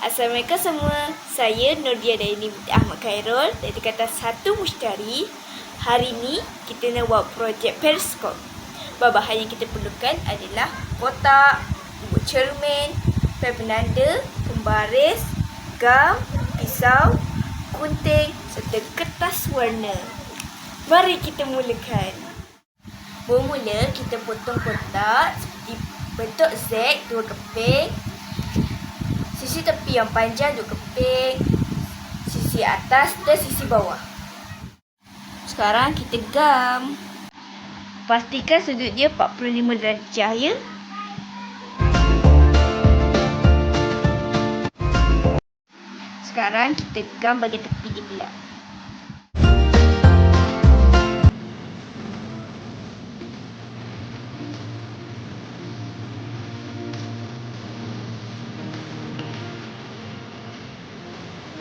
Assalamualaikum semua. Saya Nordia Daini binti Ahmad Khairul dari kata satu Mushtari. Hari ini kita nak buat projek periskop. Bahan-bahan yang kita perlukan adalah kotak, bubuk cermin, pen penanda, pembaris, gam, pisau, gunting serta kertas warna. Mari kita mulakan. Bermula kita potong kotak seperti bentuk Z dua keping Sisi tepi yang panjang dua keping Sisi atas dan sisi bawah. Sekarang kita gam. Pastikan sudut dia 45 darjah ya? Sekarang kita gam bagi tepi dia gelap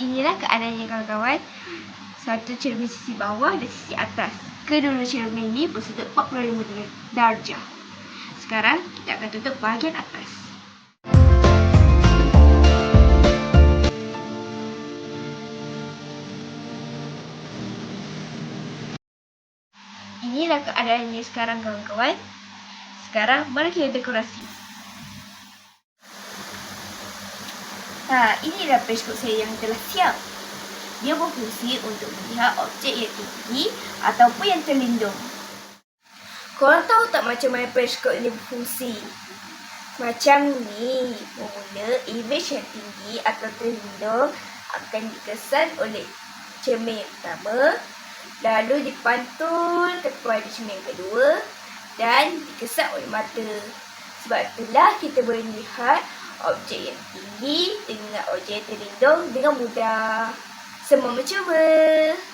Inilah keadaannya kawan-kawan. Satu cermin sisi bawah dan sisi atas. Kedua cermin ini bersudut 45 darjah. Sekarang kita akan tutup bahagian atas. Inilah keadaannya sekarang kawan-kawan. Sekarang mari kita dekorasi. Ha, inilah periskop saya yang telah siap. Dia berfungsi untuk melihat objek yang tinggi ataupun yang terlindung. Korang tahu tak macam mana periskop ini berfungsi? Macam ni, bermula image yang tinggi atau terlindung akan dikesan oleh cermin yang pertama, lalu dipantul kepada cermin yang kedua dan dikesan oleh mata. Sebab itulah kita boleh lihat objek yang tinggi objek yang terlindung dengan mudah. Semua mencuba.